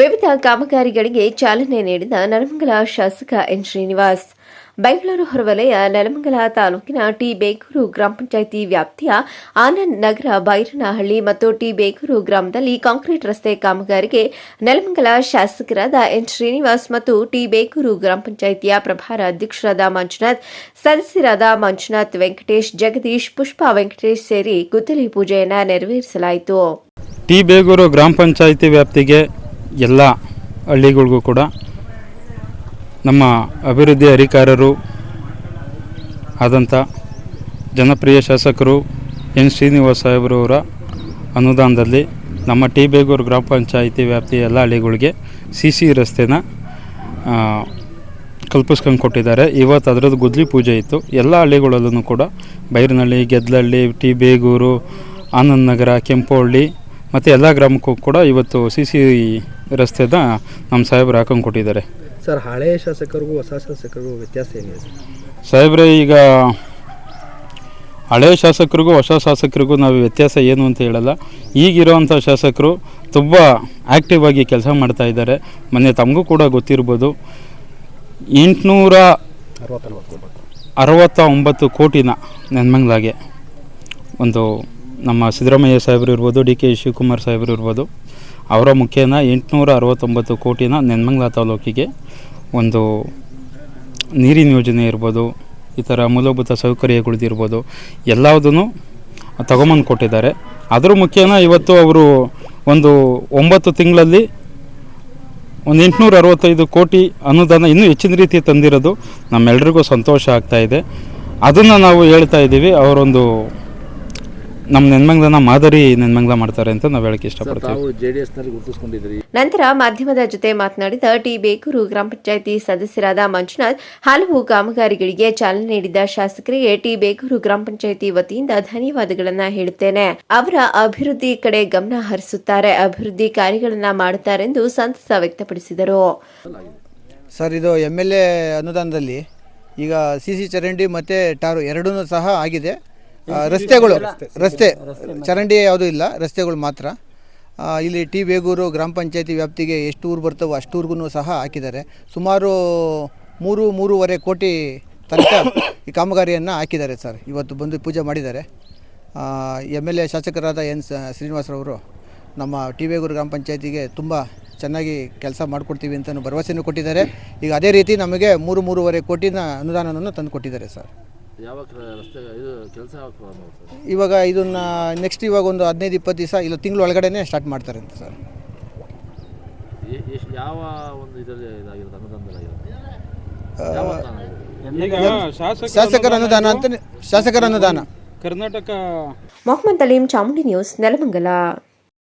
ವಿವಿಧ ಕಾಮಗಾರಿಗಳಿಗೆ ಚಾಲನೆ ನೀಡಿದ ನರಮಂಗಲ ಶಾಸಕ ಎನ್ ಶ್ರೀನಿವಾಸ್. ಬೆಂಗಳೂರು ಹೊರವಲಯ ನೆಲಮಂಗಲ ತಾಲೂಕಿನ ಟಿ ಬೇಗೂರು ಗ್ರಾಮ ಪಂಚಾಯಿತಿ ವ್ಯಾಪ್ತಿಯ ಆನಂದ್ ನಗರ ಬೈರನಹಳ್ಳಿ ಮತ್ತು ಟಿ ಬೇಗೂರು ಗ್ರಾಮದಲ್ಲಿ ಕಾಂಕ್ರೀಟ್ ರಸ್ತೆ ಕಾಮಗಾರಿಗೆ ನೆಲಮಂಗಲ ಶಾಸಕರಾದ ಎನ್ ಶ್ರೀನಿವಾಸ್ ಮತ್ತು ಟಿ ಬೇಗೂರು ಗ್ರಾಮ ಪಂಚಾಯಿತಿಯ ಪ್ರಭಾರ ಅಧ್ಯಕ್ಷರಾದ ಮಂಜುನಾಥ್, ಸದಸ್ಯರಾದ ಮಂಜುನಾಥ್ ವೆಂಕಟೇಶ್, ಜಗದೀಶ್ ಪುಷ್ಪಾ ವೆಂಕಟೇಶ್ ಸೇರಿ ಗುದ್ದಲಿ ಪೂಜೆಯನ್ನು ನೆರವೇರಿಸಲಾಯಿತು. ಟಿ ಬೇಗೂರು ಗ್ರಾಮ ಪಂಚಾಯಿತಿ ವ್ಯಾಪ್ತಿಗೆ ಎಲ್ಲ ಹಳ್ಳಿಗಳಿಗೂ ಕೂಡ ನಮ್ಮ ಅಭಿವೃದ್ಧಿ ಅಧಿಕಾರರು ಆದಂಥ ಜನಪ್ರಿಯ ಶಾಸಕರು ಎನ್ ಶ್ರೀನಿವಾಸ ಸಾಹೇಬ್ರವರ ಅನುದಾನದಲ್ಲಿ ನಮ್ಮ ಟಿ ಬೇಗೂರು ಗ್ರಾಮ ಪಂಚಾಯಿತಿ ವ್ಯಾಪ್ತಿಯ ಎಲ್ಲ ಹಳ್ಳಿಗಳಿಗೆ ಸಿ ಸಿ ರಸ್ತೆನ ಕಲ್ಪಿಸ್ಕೊಂಡು ಕೊಟ್ಟಿದ್ದಾರೆ. ಇವತ್ತು ಅದರದ್ದು ಗುದ್ಲಿ ಪೂಜೆ ಇತ್ತು. ಎಲ್ಲ ಹಳ್ಳಿಗಳಲ್ಲೂ ಕೂಡ ಬೈರನಹಳ್ಳಿ, ಗೆದ್ಲಹಳ್ಳಿ, ಟಿ ಬೇಗೂರು, ಆನಂದ್ ನಗರ ಕೆಂಪೋಹಳ್ಳಿ ಮತ್ತು ಎಲ್ಲ ಗ್ರಾಮಕ್ಕೂ ಕೂಡ ಇವತ್ತು ಸಿ ಸಿ ರಸ್ತೆನ ನಮ್ಮ ಸಾಹೇಬರು ಹಾಕೊಂಡು ಕೊಟ್ಟಿದ್ದಾರೆ. ಸರ್ ಹಳೆಯ ಶಾಸಕರಿಗೂ ಹೊಸ ಶಾಸಕರಿಗೂ ವ್ಯತ್ಯಾಸ ಏನಿದೆ ಸರ್ ಸಾಹೇಬ್ರೆ ಈಗ ಹಳೆಯ ಶಾಸಕರಿಗೂ ಹೊಸ ಶಾಸಕರಿಗೂ ನಾವು ವ್ಯತ್ಯಾಸ ಏನು ಅಂತ ಹೇಳಲ್ಲ. ಈಗಿರೋವಂಥ ಶಾಸಕರು ತುಂಬ ಆ್ಯಕ್ಟಿವ್ ಆಗಿ ಕೆಲಸ ಮಾಡ್ತಾ ಇದ್ದಾರೆ. ಮೊನ್ನೆ ತಮಗೂ ಕೂಡ ಗೊತ್ತಿರ್ಬೋದು. ಎಂಟುನೂರ ಅರವತ್ತೊಂಬತ್ತು ಅರವತ್ತ ಒಂಬತ್ತು ಕೋಟಿನ ನೆನ್ಮಂಗ್ಲಾಗೆ ಒಂದು ನಮ್ಮ ಸಿದ್ದರಾಮಯ್ಯ ಸಾಹೇಬರು ಇರ್ಬೋದು, ಡಿ ಕೆ ಶಿವಕುಮಾರ್ ಸಾಹೇಬರು ಇರ್ಬೋದು, ಅವರ ಮುಖೇನ ಎಂಟುನೂರ ಅರವತ್ತೊಂಬತ್ತು ಕೋಟಿನ ನೆನ್ಮಂಗ್ಲ ತಾಲೂಕಿಗೆ ಒಂದು ನೀರಿನ ಯೋಜನೆ ಇರ್ಬೋದು, ಈ ಥರ ಮೂಲಭೂತ ಸೌಕರ್ಯಗಳದ್ದಿರ್ಬೋದು ಎಲ್ಲದನ್ನು ತಗೊಂಬಂದು ಕೊಟ್ಟಿದ್ದಾರೆ. ಅದರ ಮುಖೇನ ಇವತ್ತು ಅವರು ಒಂದು ಒಂಬತ್ತು ತಿಂಗಳಲ್ಲಿ ಒಂದು ಎಂಟುನೂರ ಅರವತ್ತೈದು ಕೋಟಿ ಅನುದಾನ ಇನ್ನೂ ಹೆಚ್ಚಿನ ರೀತಿ ತಂದಿರೋದು ನಮ್ಮೆಲ್ಲರಿಗೂ ಸಂತೋಷ ಆಗ್ತಾ ಇದೆ. ಅದನ್ನು ನಾವು ಹೇಳ್ತಾ ಇದ್ದೀವಿ, ಅವರೊಂದು ನಮ್ಮ ನೆನ್ಮಂಗ್ಲನ ಮಾದರಿ ನೆನ್ಮಂಗ್ಲ ಮಾಡ್ತಾರೆ ಅಂತ ನಾವು ಹೇಳಕ್ಕೆ ಇಷ್ಟಪಡ್ತೀವಿ. ತಾವು ನಂತರ ಮಾಧ್ಯಮದ ಜೊತೆ ಮಾತನಾಡಿದ ಟಿ ಬೇಕೂರು ಗ್ರಾಮ ಪಂಚಾಯಿತಿ ಸದಸ್ಯರಾದ ಮಂಜುನಾಥ್ ಹಲವು ಕಾಮಗಾರಿಗಳಿಗೆ ಚಾಲನೆ ನೀಡಿದ ಶಾಸಕರಿಗೆ ಟಿ ಬೇಕೂರು ಗ್ರಾಮ ಪಂಚಾಯಿತಿ ವತಿಯಿಂದ ಧನ್ಯವಾದಗಳನ್ನ ಹೇಳುತ್ತೇನೆ. ಅವರ ಅಭಿವೃದ್ಧಿ ಕಡೆ ಗಮನ ಹರಿಸುತ್ತಾರೆ ಅಭಿವೃದ್ಧಿ ಕಾರ್ಯಗಳನ್ನ ಮಾಡುತ್ತಾರೆಂದು ಸಂತಸ ವ್ಯಕ್ತಪಡಿಸಿದರು. ಸರ್ ಇದು ಎಂ ಎಲ್ ಎ ಅನುದಾನದಲ್ಲಿ ಈಗ ಸಿ ಸಿ ಚರಂಡಿ ಮತ್ತು ಟಾರು ಎರಡೂ ಸಹ ಆಗಿದೆ. ರಸ್ತೆಗಳು ರಸ್ತೆ ಚರಂಡಿ ಯಾವುದೂ ಇಲ್ಲ ರಸ್ತೆಗಳು ಮಾತ್ರ. ಇಲ್ಲಿ ಟಿ ಬೇಗೂರು ಗ್ರಾಮ ಪಂಚಾಯತಿ ವ್ಯಾಪ್ತಿಗೆ ಎಷ್ಟು ಊರು ಬರ್ತವೋ ಅಷ್ಟೂರ್ಗೂ ಸಹ ಹಾಕಿದ್ದಾರೆ. ಸುಮಾರು ಮೂರು ಮೂರುವರೆ ಕೋಟಿ ತನಕ ಈ ಕಾಮಗಾರಿಯನ್ನು ಹಾಕಿದ್ದಾರೆ ಸರ್. ಇವತ್ತು ಬಂದು ಪೂಜೆ ಮಾಡಿದ್ದಾರೆ. ಎಂ ಎಲ್ ಎ ಶಾಸಕರಾದ ಎನ್ ಸ- ಶ್ರೀನಿವಾಸರವರು ನಮ್ಮ ಟಿ ಬೇಗೂರು ಗ್ರಾಮ ಪಂಚಾಯತಿಗೆ ತುಂಬ ಚೆನ್ನಾಗಿ ಕೆಲಸ ಮಾಡಿಕೊಡ್ತೀವಿ ಅಂತ ಭರವಸೆಯನ್ನು ಕೊಟ್ಟಿದ್ದಾರೆ. ಈಗ ಅದೇ ರೀತಿ ನಮಗೆ ಮೂರು ಮೂರುವರೆ ಕೋಟಿನ ಅನುದಾನವನ್ನು ತಂದು ಕೊಟ್ಟಿದ್ದಾರೆ ಸರ್. ಯಾವಾಗ ರಸ್ತೆ ಇದು ಕೆಲಸ ಯಾವಾಗ ಇವಾಗ ಇದನ್ನು ನೆಕ್ಸ್ಟ್ ಇವಾಗ ಒಂದು ಹದಿನೈದು ಇಪ್ಪತ್ತು ದಿವಸ ಇಲ್ಲ ತಿಂಗಳು ಒಳಗಡೆನೇ ಸ್ಟಾರ್ಟ್ ಮಾಡ್ತಾರೆ ಅಂತ ಸರ್. ಎಷ್ಟು ಯಾವ ಒಂದು ಇದರಲ್ಲಿ ಇದಾಗಿರೋದು ಅನುದಾನದಲ್ಲಿ? ಶಾಸಕರ ಅನುದಾನ ಅಂತ ಶಾಸಕರ ಅನುದಾನ. ಕರ್ನಾಟಕ ಮೊಹಮ್ಮದ್ ಅಲೀಂ ಚಾಮುಂಡಿ ನ್ಯೂಸ್ ನೆಲಮಂಗಲ.